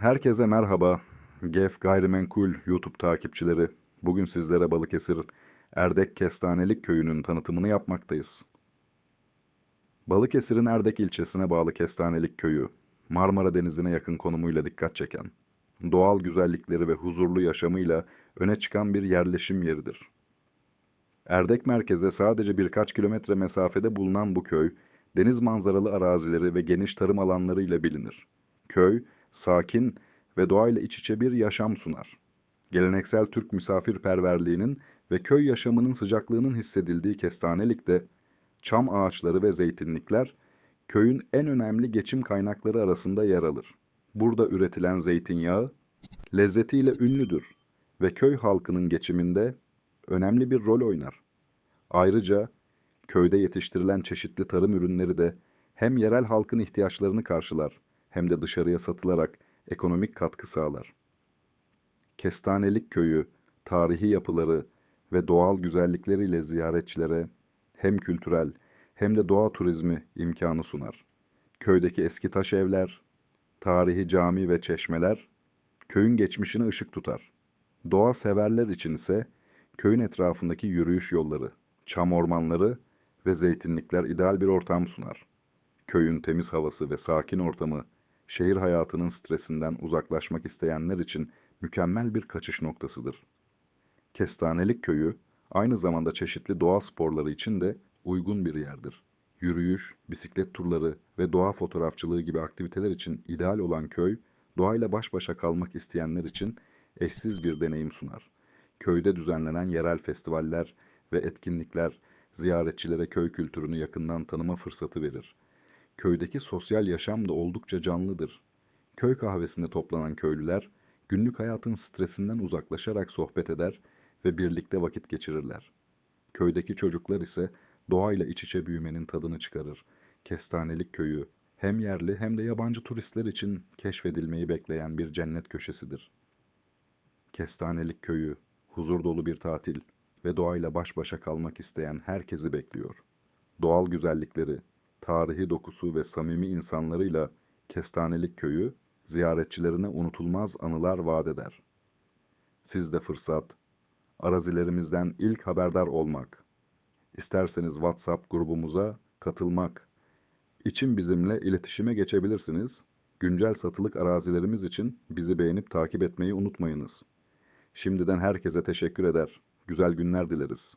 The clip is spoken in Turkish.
Herkese merhaba. GEF Gayrimenkul YouTube takipçileri. Bugün sizlere Balıkesir Erdek Kestanelik Köyü'nün tanıtımını yapmaktayız. Balıkesir'in Erdek ilçesine bağlı Kestanelik Köyü, Marmara Denizi'ne yakın konumuyla dikkat çeken, doğal güzellikleri ve huzurlu yaşamıyla öne çıkan bir yerleşim yeridir. Erdek merkeze sadece birkaç kilometre mesafede bulunan bu köy, deniz manzaralı arazileri ve geniş tarım alanlarıyla bilinir. Köy, sakin ve doğayla iç içe bir yaşam sunar. Geleneksel Türk misafirperverliğinin ve köy yaşamının sıcaklığının hissedildiği Kestanelik'te çam ağaçları ve zeytinlikler köyün en önemli geçim kaynakları arasında yer alır. Burada üretilen zeytinyağı lezzetiyle ünlüdür ve köy halkının geçiminde önemli bir rol oynar. Ayrıca köyde yetiştirilen çeşitli tarım ürünleri de hem yerel halkın ihtiyaçlarını karşılar hem de dışarıya satılarak ekonomik katkı sağlar. Kestanelik köyü, tarihi yapıları ve doğal güzellikleriyle ziyaretçilere hem kültürel hem de doğa turizmi imkanı sunar. Köydeki eski taş evler, tarihi cami ve çeşmeler köyün geçmişine ışık tutar. Doğa severler için ise köyün etrafındaki yürüyüş yolları, çam ormanları ve zeytinlikler ideal bir ortam sunar. Köyün temiz havası ve sakin ortamı şehir hayatının stresinden uzaklaşmak isteyenler için mükemmel bir kaçış noktasıdır. Kestanelik köyü aynı zamanda çeşitli doğa sporları için de uygun bir yerdir. Yürüyüş, bisiklet turları ve doğa fotoğrafçılığı gibi aktiviteler için ideal olan köy, doğayla baş başa kalmak isteyenler için eşsiz bir deneyim sunar. Köyde düzenlenen yerel festivaller ve etkinlikler ziyaretçilere köy kültürünü yakından tanıma fırsatı verir. Köydeki sosyal yaşam da oldukça canlıdır. Köy kahvesinde toplanan köylüler günlük hayatın stresinden uzaklaşarak sohbet eder ve birlikte vakit geçirirler. Köydeki çocuklar ise doğayla iç içe büyümenin tadını çıkarır. Kestanelik köyü hem yerli hem de yabancı turistler için keşfedilmeyi bekleyen bir cennet köşesidir. Kestanelik köyü huzur dolu bir tatil ve doğayla baş başa kalmak isteyen herkesi bekliyor. Doğal güzellikleri, tarihi dokusu ve samimi insanlarıyla Kestanelik köyü ziyaretçilerine unutulmaz anılar vaat eder. Siz de fırsat, arazilerimizden ilk haberdar olmak, isterseniz WhatsApp grubumuza katılmak, için bizimle iletişime geçebilirsiniz. Güncel satılık arazilerimiz için bizi beğenip takip etmeyi unutmayınız. Şimdiden herkese teşekkür eder. Güzel günler dileriz.